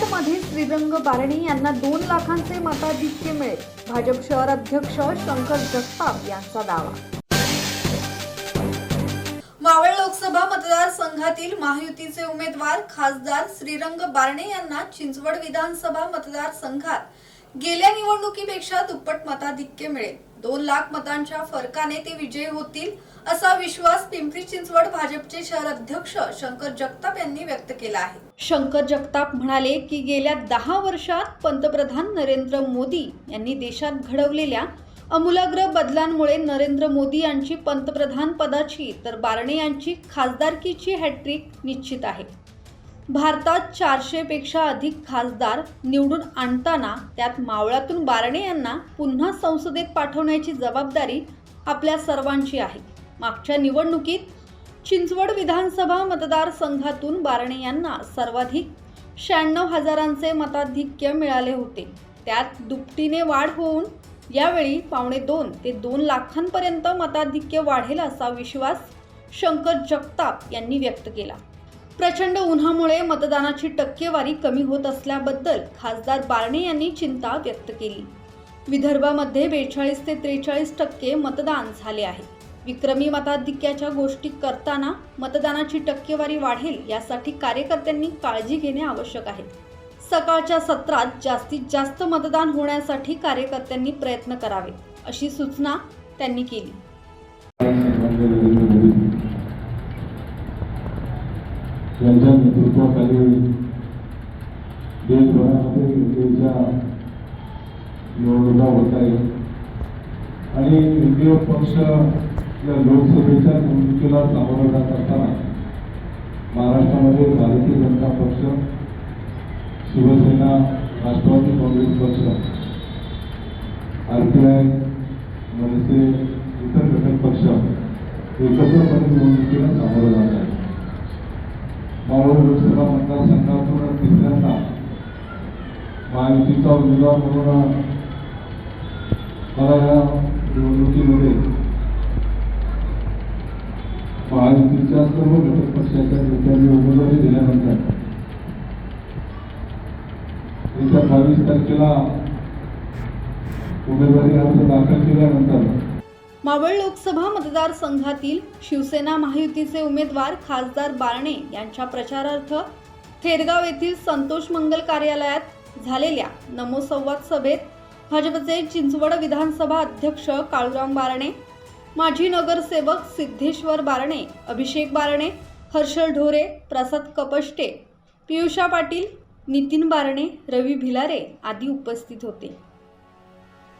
श्रीरंग बारणे यांना दोन लाखांचे मताधिक्य मिळेल. भाजप शहर अध्यक्ष शंकर जगताप यांचा दावा. मावळ लोकसभा मतदारसंघातील महायुतीचे उमेदवार खासदार श्रीरंग बारणे यांना चिंचवड विधानसभा मतदारसंघात गेल्या निवडणुकीपेक्षा दुप्पट मताधिक्य मिळेल. दोन लाख मतांच्या फरकाने ते विजयी होतील असा विश्वास पिंपरी चिंचवड भाजपचे शहर अध्यक्ष शंकर जगताप यांनी व्यक्त केला आहे. शंकर जगताप म्हणाले की गेल्या दहा वर्षात पंतप्रधान नरेंद्र मोदी यांनी देशात घडवलेल्या अमूलाग्र बदलांमुळे नरेंद्र मोदी यांची पंतप्रधान पदाची तर बारणे यांची खासदारकीची हॅट्रिक निश्चित आहे. भारतात चारशेपेक्षा अधिक खासदार निवडून आणताना त्यात मावळातून बारणे यांना पुन्हा संसदेत पाठवण्याची जबाबदारी आपल्या सर्वांची आहे. मागच्या निवडणुकीत चिंचवड विधानसभा मतदारसंघातून बारणे यांना सर्वाधिक शहाण्णव हजारांचे मताधिक्य मिळाले होते. त्यात दुपटीने वाढ होऊन यावेळी पावणे दोन ते दोन लाखांपर्यंत मताधिक्य वाढेल असा विश्वास शंकर जगताप यांनी व्यक्त केला. प्रचंड उन्हामुळे मतदानाची टक्केवारी कमी होत असल्याबद्दल खासदार बारणे यांनी चिंता व्यक्त केली. विदर्भामध्ये बेचाळीस ते त्रेचाळीस टक्के मतदान झाले आहे. विक्रमी मताधिक्याच्या गोष्टी करताना मतदानाची टक्केवारी वाढेल यासाठी कार्यकर्त्यांनी काळजी घेणे आवश्यक आहे. सकाळच्या सत्रात जास्तीत जास्त मतदान होण्यासाठी कार्यकर्त्यांनी प्रयत्न करावे अशी सूचना त्यांनी केली. यांच्या नेतृत्वाखाली देशभरामध्ये विजेच्या निवडणुका होत आहेत. आणि एनडीए पक्ष या लोकसभेच्या निवडणुकीला सामोरं जात असताना महाराष्ट्रामध्ये भारतीय जनता पक्ष शिवसेना राष्ट्रवादी काँग्रेस पक्ष आर पी आय मनसे इतर घटक पक्ष एकत्रपणे निवडणुकीला सामोरं जात आहेत. मावळ लोकसभा मतदारसंघातून तिसऱ्यांदा महायुतीचा उमेदवार म्हणून मला या निवडणुकीमध्ये महायुतीच्या सर्व घटक पक्षाच्या नेत्यांनी उमेदवारी दिल्यानंतर येत्या बावीस तारखेला उमेदवारी अर्ज दाखल केल्यानंतर मावळ लोकसभा मतदारसंघातील शिवसेना महायुतीचे उमेदवार खासदार बारणे यांच्या प्रचारार्थ थेरगाव येथील संतोष मंगल कार्यालयात झालेल्या नमो संवाद सभेत भाजपचे चिंचवड विधानसभा अध्यक्ष काळूराम बारणे माजी नगरसेवक सिद्धेश्वर बारणे अभिषेक बारणे हर्षल ढोरे प्रसाद कपष्टे पियुषा पाटील नितीन बारणे रवी भिलारे आदी उपस्थित होते.